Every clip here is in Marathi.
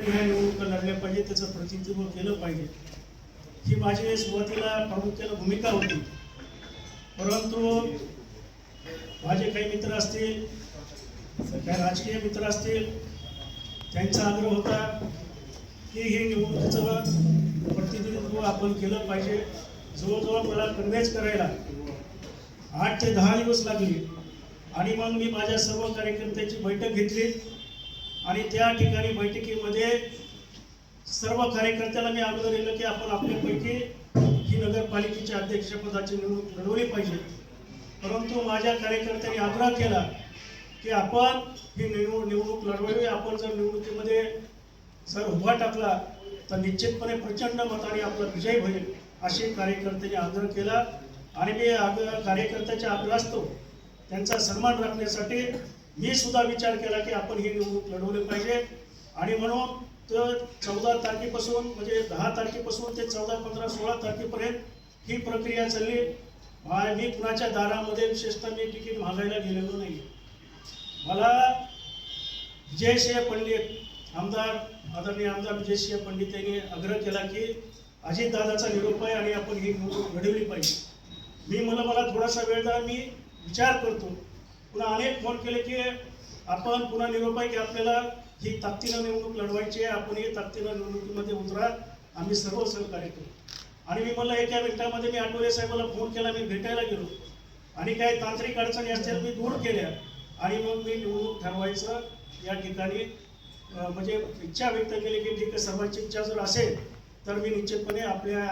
निवडणुका पाहिजे त्याचं प्रतिनिधित्व केलं पाहिजे. ही माझी सुरुवातीला प्रामुख्याने भूमिका होती. परंतु माझे काही मित्र असतील काही राजकीय मित्र असतील त्यांचा आग्रह होता की हे निवडणुकीचं प्रतिनिधित्व आपण केलं पाहिजे. जवळजवळ मला कन्व्हेन्स करायला आठ ते दहा दिवस लागले. आणि मग मी माझ्या सर्व कार्यकर्त्यांची बैठक घेतली. आणि त्या ठिकाणी बैठकीमध्ये सर्व कार्यकर्त्याला मी अगोदर दिलं की आपण आपल्यापैकी ही नगरपालिकेच्या अध्यक्षपदाची निवडणूक लढवली पाहिजे. परंतु माझ्या कार्यकर्त्यांनी आग्रह केला की आपण ही निवड निवडणूक लढवावी. आपण जर निवडणुकीमध्ये जर उभा टाकला तर निश्चितपणे प्रचंड मताने आपला विजय होईल अशी कार्यकर्त्यांनी आग्रह केला. आणि मी आग्रह कार्यकर्त्याच्या आग्रहास्तव त्यांचा सन्मान राखण्यासाठी मी सुद्धा विचार केला की आपण ही निवडणूक लढवली पाहिजे. आणि म्हणून तर चौदा तारखेपासून म्हणजे दहा तारखेपासून ते चौदा पंधरा सोळा तारखेपर्यंत ही प्रक्रिया चालली. मी कुणाच्या दारामध्ये विशेषतः मी तिकीट मागायला गेलेलो नाही मला विजयसिंह पंडित आमदार आदरणीय आमदार विजयसिंह पंडित यांनी आग्रह केला की अजितदादाचा निरोप आहे आणि आपण ही निवडणूक लढवली पाहिजे. मी मला मला थोडासा वेळ द्या मी विचार करतो. पुन्हा अनेक फोन केले की आपण पुन्हा निरोप आहे की आपल्याला ही ताकदीनं निवडणूक लढवायची आहे आपण ही ताकदीनं निवडणुकीमध्ये उतरा. आम्ही सर्व सहकार्य करू. आणि मी मला एका मिनिटामध्ये मी आठवले साहेबाला फोन केला मी भेटायला गेलो. आणि काही तांत्रिक अडचणी असतील मी दूर केल्या. आणि मग मी निवडणूक ठरवायचं या ठिकाणी म्हणजे इच्छा व्यक्त केली की ठीक आहे सर्वांची इच्छा जर असेल तर मी निश्चितपणे आपल्या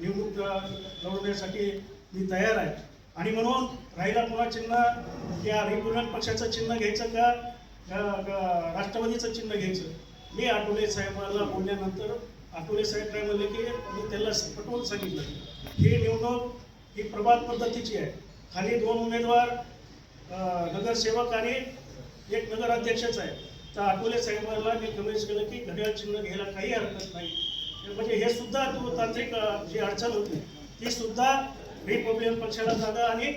निवडणूक लढवण्यासाठी मी तयार आहे. आणि म्हणून राहिला पुन्हा चिन्ह या रिपब्लिकन पक्षाचं चिन्ह घ्यायचं का? राष्ट्रवादीचं चिन्ह घ्यायचं? मी आठवले साहेबांना बोलल्यानंतर आठवले साहेब काय म्हणले की मी त्याला पटवून सांगितलं. ही निवडणूक ही प्रभात पद्धतीची आहे. खाली दोन उमेदवार नगरसेवक आणि एक नगराध्यक्षच आहे. तर आठवले साहेबांना मी कमेंट केलं की घड्याळ चिन्ह घ्यायला काही हरकत नाही. म्हणजे हे सुद्धा तांत्रिक जी अडचण होती ती सुद्धा रिपब्लिकन पक्षाला जागा आणि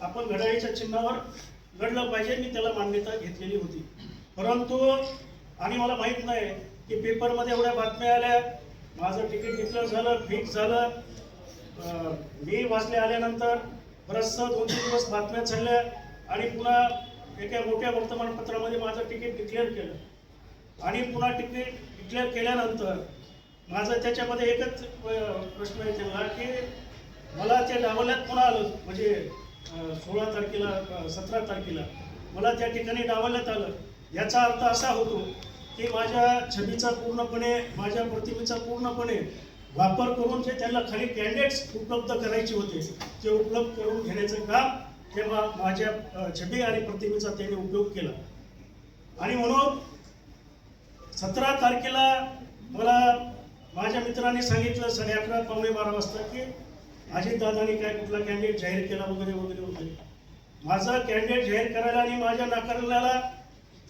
आपण घड्याळीच्या चिन्हावर लढलं पाहिजे मी त्याला मान्यता घेतलेली होती. परंतु आणि मला माहीत नाही की पेपरमध्ये एवढ्या बातम्या आल्या माझं तिकीट डिक्लेअर झालं फिक्स झालं. मी वाचले आल्यानंतर बरचसं दोन तीन दिवस बातम्या चढल्या आणि पुन्हा एका मोठ्या वर्तमानपत्रामध्ये माझं तिकीट डिक्लेअर केलं. आणि पुन्हा तिकीट डिक्लेअर केल्यानंतर माझं त्याच्यामध्ये एकच प्रश्न आहे त्यांना की मला ते डावल्यात पुन्हा आलं? म्हणजे सोळा तारखेला सतरा तारखेला. मला त्या ठिकाणी डावल्यात आलं. याचा अर्थ असा होतो की माझ्या छबीचा पूर्णपणे माझ्या प्रतिमेचा पूर्णपणे वापर करून जे त्यांना खाली कॅन्डिडेट्स उपलब्ध करायचे होते ते उपलब्ध करून घेण्याचं काम तेव्हा माझ्या छबी आणि प्रतिमेचा त्यांनी उपयोग केला. आणि म्हणून सतरा तारखेला मला माझ्या मित्रांनी सांगितलं साडे अकरा पावणे बारा वाजता की अजितदादांनी काय कुठला कॅन्डिडेट जाहीर केला वगैरे वगैरे वगैरे. माझा कॅन्डिडेट जाहीर करायला आणि माझ्या नाकारल्याला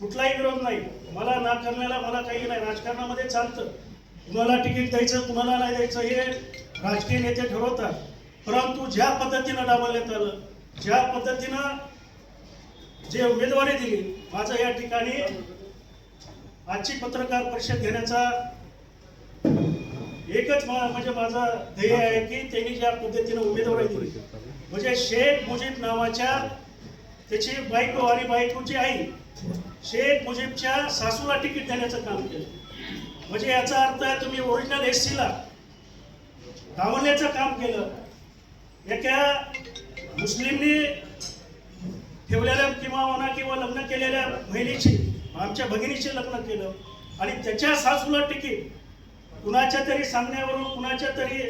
कुठलाही विरोध नाही. मला नाकारल्याला मला काही नाही. राजकारणामध्ये चालतं. कुणाला तिकीट द्यायचं कुणाला नाही द्यायचं हे राजकीय नेते ठरवतात. परंतु ज्या पद्धतीनं डाबवण्यात आलं ज्या पद्धतीनं जे उमेदवारी दिली माझं या ठिकाणी आजची पत्रकार परिषद घेण्याचा एकच मा- म्हणजे माझा ध्येय आहे की त्यांनी ज्या पद्धतीनं उमेदवारी दिली म्हणजे शेख मुजीब नावाच्या त्याची बायको आणि बायकोची आई शेख मुजीबच्या सासूला तिकीट देण्याचं काम केलं. म्हणजे याचा अर्थ आहे तुम्ही ओरिजिनल एस सीला डावलण्याचं काम केलं. एका मुस्लिमनी ठेवलेल्या किंवा म्हणा किंवा लग्न केलेल्या बहिणीची आमच्या भगिनीचे लग्न केलं आणि त्याच्या सासूला तिकीट कुणाच्या तरी सांगण्यावरून कुणाच्या तरी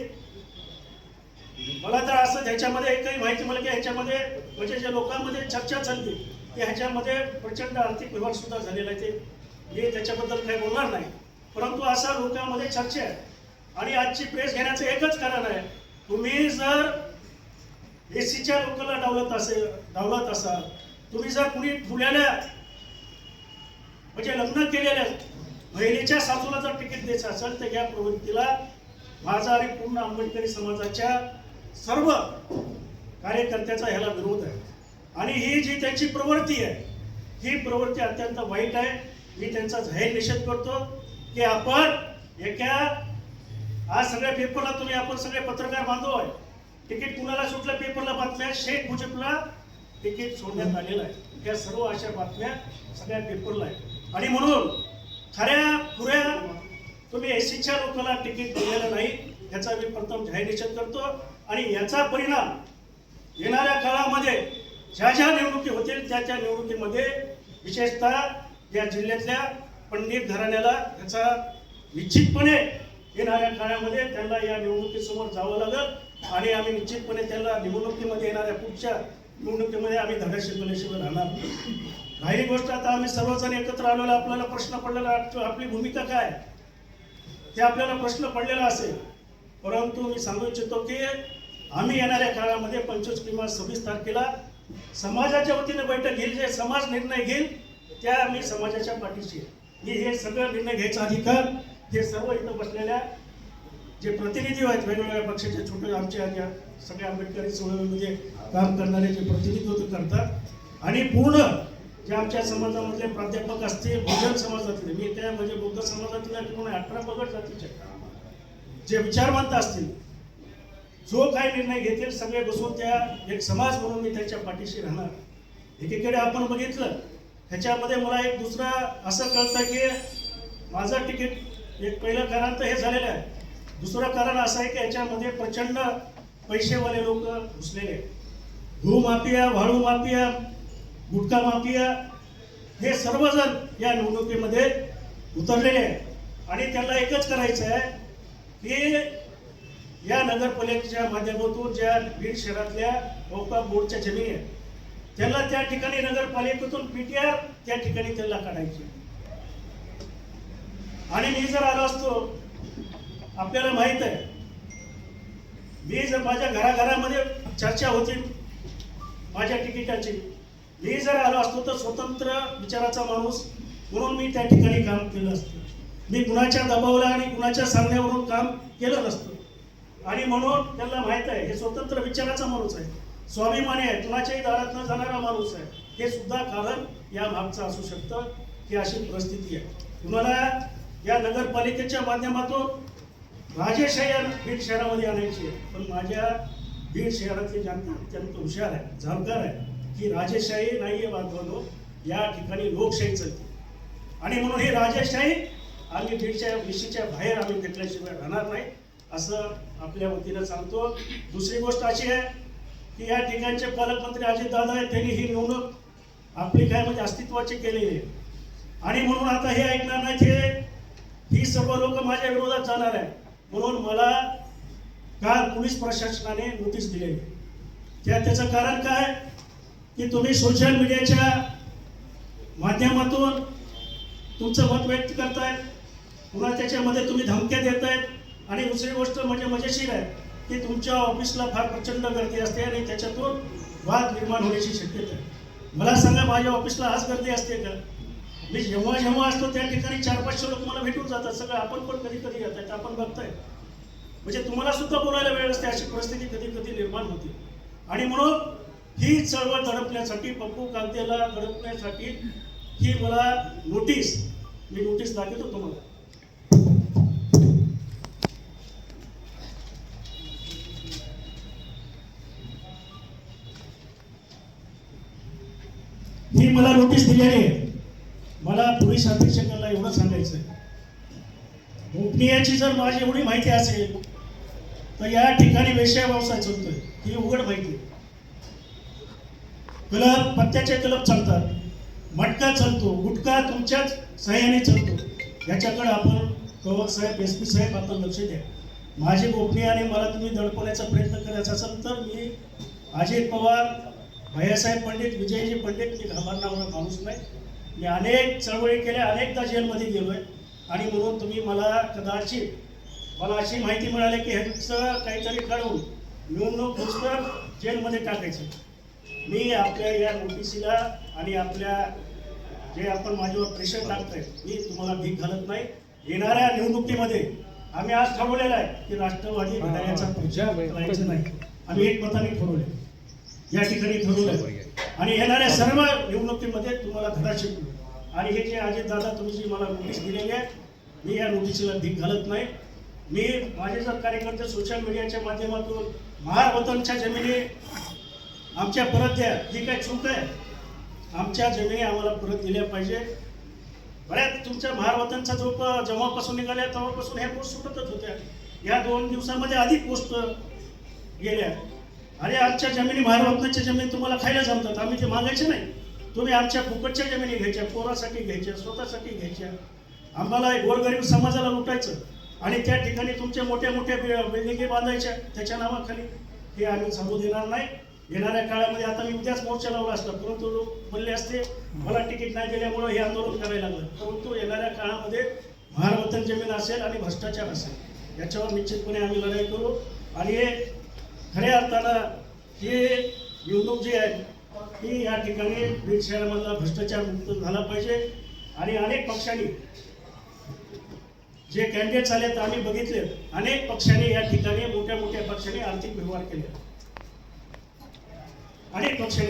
मला तर असं ह्याच्यामध्ये एकही माहिती मिळेल की ह्याच्यामध्ये म्हणजे जे लोकांमध्ये चर्चा चालली ते ह्याच्यामध्ये प्रचंड आर्थिक व्यवहार सुद्धा झालेला आहे. ते मी त्याच्याबद्दल काही बोलणार नाही. परंतु असा लोकांमध्ये चर्चा आहे. आणि आजची प्रेस घेण्याचं एकच कारण आहे तुम्ही जर एसीच्या लोकांना डावलत असेल डावलत असाल तुम्ही जर कुणी फुल्याला म्हणजे लग्न केलेल्या बहिणीच्या सासूला जर तिकीट द्यायचं असेल तर या प्रवृत्तीला माझा आणि पूर्ण आंबेडकरी समाजाच्या सर्व कार्यकर्त्याचा ह्याला विरोध आहे. आणि ही जी त्यांची प्रवृत्ती आहे ही प्रवृत्ती अत्यंत वाईट आहे. मी त्यांचा जाहीर निषेध करतो की आपण एका आज सगळ्या पेपरला तुम्ही आपण सगळे पत्रकार बांधव आहे. तिकीट कुणाला सुटलं पेपरला बातम्या? शेख मुजीबला तिकीट सोडण्यात आलेलं आहे. या सर्व अशा बातम्या सगळ्या पेपरला आहे आणि म्हणून खऱ्या पुऱ्या तुम्ही एसीच्या लोकांना तिकीट दिलेलं नाही याचा मी प्रथम जाहीर निषेध करतो. आणि याचा परिणाम येणाऱ्या काळामध्ये ज्या ज्या निवडणुकी होतील त्या त्या निवडणुकीमध्ये विशेषतः या जिल्ह्यातल्या पंडित घराण्याला याचा निश्चितपणे येणाऱ्या काळामध्ये त्यांना या निवडणुकीसमोर जावं लागेल. आणि आम्ही निश्चितपणे त्यांना निवडणुकीमध्ये येणाऱ्या पुढच्या निवडणुकीमध्ये आम्ही धडा शिकवल्याशिवाय राहणार नाही. गोष्ट आता आम्ही सर्वजण एकत्र आलेलो आपल्याला प्रश्न पडलेला आपली भूमिका काय ते आपल्याला प्रश्न पडलेला असेल परंतु मी सांगू इच्छितो की आम्ही येणाऱ्या काळामध्ये पंचवीस किंवा सव्वीस तारखेला समाजाच्या वतीने बैठक घेईल जे समाज निर्णय घेईल त्या मी समाजाच्या पाठीशी मी हे सगळं निर्णय घ्यायचा अधिकार हे सर्व इथं बसलेल्या जे प्रतिनिधी आहेत वेगवेगळ्या पक्षाचे छोटे आमच्या या सगळ्या आंबेडकरी चळवळीमध्ये काम करणारे जे प्रतिनिधित्व करतात आणि पूर्ण जे आमच्या समाजामधले प्राध्यापक असतील बहुजन समाजातले मी त्या म्हणजे बौद्ध समाजातल्या किंवा अठरा पगड जातीचे जे विचारवंत असतील जो काही निर्णय घेतील सगळे बसून त्या एक समाज म्हणून मी त्याच्या पाठीशी राहणार. एकीकडे आपण बघितलं ह्याच्यामध्ये मला एक दुसरा असं कळतं की माझं तिकीट एक पहिलं कारण तर हे झालेलं आहे. दुसरं कारण असं आहे की याच्यामध्ये प्रचंड पैसेवाले लोक घुसलेले भूमाफिया वाळू माफिया गुटखा माफिया हे सर्वजण या निवडणुकीमध्ये उतरलेले आहेत. आणि त्यांना एकच करायचं आहे की या नगरपालिकेच्या माध्यमातून ज्या बीड शहरातल्या ओका बोर्डच्या जमिनी आहेत त्यांना त्या ठिकाणी नगरपालिकेतून पीटीआर त्या ठिकाणी त्यांना काढायची आणि मी जर आलो असतो आपल्याला माहीत आहे मी जर माझ्या घराघरामध्ये चर्चा होती माझ्या तिकिटाची मी जर आलो असतो तर स्वतंत्र विचाराचा माणूस. म्हणून मी त्या ठिकाणी काम केलं असतं. मी कुणाच्या दबावला आणि कुणाच्या सांगण्यावरून काम केलं नसतं. आणि म्हणून त्यांना माहीत आहे हे स्वतंत्र विचाराचा माणूस आहे. स्वाभिमानी आहे कुणाच्याही दारात न जाणारा माणूस आहे. हे सुद्धा कारण या मागचं असू शकतं ही अशी परिस्थिती आहे. तुम्हाला या नगरपालिकेच्या माध्यमातून माझे शहर बीड शहरामध्ये आणायची आहे. पण माझ्या बीड शहरातली जनता अत्यंत हुशार आहे जाणकार आहे ही राजेशाही नाही आहे बांधवांनो या ठिकाणी लोकशाही चालते. आणि म्हणून ही राजेशाही आम्ही बीडच्या विषयीच्या बाहेर आम्ही घेतल्याशिवाय राहणार नाही असं आपल्या वतीनं सांगतो. दुसरी गोष्ट अशी आहे की या ठिकाणचे पालकमंत्री अजितदादा आहेत त्यांनी ही निवडणूक आपली काय म्हणजे अस्तित्वाची केलेली आहे. आणि म्हणून आता हे ऐकणार नाही हे ही सर्व लोक माझ्या विरोधात जाणार आहे म्हणून मला काल पोलीस प्रशासनाने नोटीस दिलेली त्या त्याचं कारण काय? की तुम्ही सोशल मीडियाच्या माध्यमातून तुमचं मत व्यक्त करताय पुन्हा त्याच्यामध्ये तुम्ही धमक्या देत आहेत आणि दुसरी गोष्ट म्हणजे मजेशीर आहे की तुमच्या ऑफिसला फार प्रचंड गर्दी असते आणि त्याच्यातून वाद निर्माण होण्याची शक्यता आहे. मला सांगा माझ्या ऑफिसला आज गर्दी असते का? मी जेव्हा जेव्हा असतो त्या ठिकाणी चार पाचशे लोक मला भेटून जातात. सगळं आपण पण कधी कधी येत आहेत आपण बघताय. म्हणजे तुम्हाला सुद्धा बोलायला वेळ असते अशी परिस्थिती कधी कधी निर्माण होते. आणि म्हणून ही चळवळ दडपण्यासाठी पप्पू कांतेला दडपण्यासाठी ही मला नोटीस मी नोटीस दाखवतो तुम्हाला. ही मला नोटीस दिलेली आहे. मला पोलीस अधीक्षकांना एवढं सांगायचं आहे गोपनीयाची जर माझी एवढी माहिती असेल तर या ठिकाणी वेश्या व्यवसाय चलतोय ही उघड माहिती आहे. क्लब पत्त्याचे क्लब चालतात. मटका चालतो गुटखा तुमच्याच सह्याने चालतो. याच्याकडे आपण कवक साहेब एस पी साहेब आपण लक्ष द्या. माझी गोपनीय आणि मला तुम्ही दडपण्याचा प्रयत्न करायचा असेल तर मी अजित पवार भैयासाहेब पंडित विजयजी पंडित मी घाबरणारा माणूस नाही. मी अनेक चळवळी केल्या अनेकदा जेलमध्ये गेलो आहे आणि म्हणून तुम्ही मला कदाचित मला अशी माहिती मिळाली की ह्याचं काहीतरी कळवून निवडणूक पुस्तक जेलमध्ये टाकायचं. मी आपल्या या नोटिसीला आणि आपल्या जे आपण माझ्यावर प्रेशर टाकतोय मी तुम्हाला भीक घालत नाही. येणाऱ्या निवडणुकीमध्ये आम्ही आज ठरवलेलं आहे की राष्ट्रवादी घड्याळाचा प्रचार करायचा नाही. आम्ही एक मताने ठरवले या ठिकाणी ठरवलं आणि येणाऱ्या सर्व निवडणुकीमध्ये तुम्हाला धडा शिकलो आणि हे जे अजित दादा तुम्ही जी मला नोटीस दिलेली आहे मी या नोटीसीला भीक घालत नाही. मी माझे जर कार्यकर्ते सोशल मीडियाच्या माध्यमातून महार वतनच्या जमिनी आमच्या परत द्या. ही काय चूक आहे? आमच्या जमिनी आम्हाला परत दिल्या पाहिजे. बऱ्याच तुमच्या महारवतांचा जो जेव्हापासून निघाल्या तेव्हापासून ह्या पोस्ट सुटतच होत्या. या दोन दिवसामध्ये अधिक पोस्ट गेल्या. अरे आमच्या जमिनी महारवतनाच्या जमिनी तुम्हाला खायला जमतात. आम्ही ते मागायचे नाही. तुम्ही आमच्या फुकटच्या जमिनी घ्यायच्या पोरासाठी घ्यायच्या स्वतःसाठी घ्यायच्या. आम्हाला गोरगरीब समाजाला लुटायचं. आणि त्या ठिकाणी तुमच्या मोठ्या मोठ्या बिल्डिंगी बांधायच्या. त्याच्या नावाखाली हे आम्ही सांगू देणार नाही. येणाऱ्या काळामध्ये आता मी उद्याच मोर्चा लावला असता. परंतु लोक बोलले असते मला तिकीट नाही दिल्यामुळं हे आंदोलन करायला लागलं. परंतु येणाऱ्या काळामध्ये महारवतन जमीन असेल आणि भ्रष्टाचार असेल याच्यावर निश्चितपणे आम्ही लढाई करू. आणि हे खऱ्या अर्थानं ही निवडणूक जी आहे ती या ठिकाणी बीड शहरामधला भ्रष्टाचार मुक्त झाला पाहिजे. आणि अनेक पक्षांनी जे कॅन्डिडेट्स आले तर आम्ही बघितले अनेक पक्षांनी या ठिकाणी मोठ्या मोठ्या पक्षांनी आर्थिक व्यवहार केले. अनेक पक्षांनी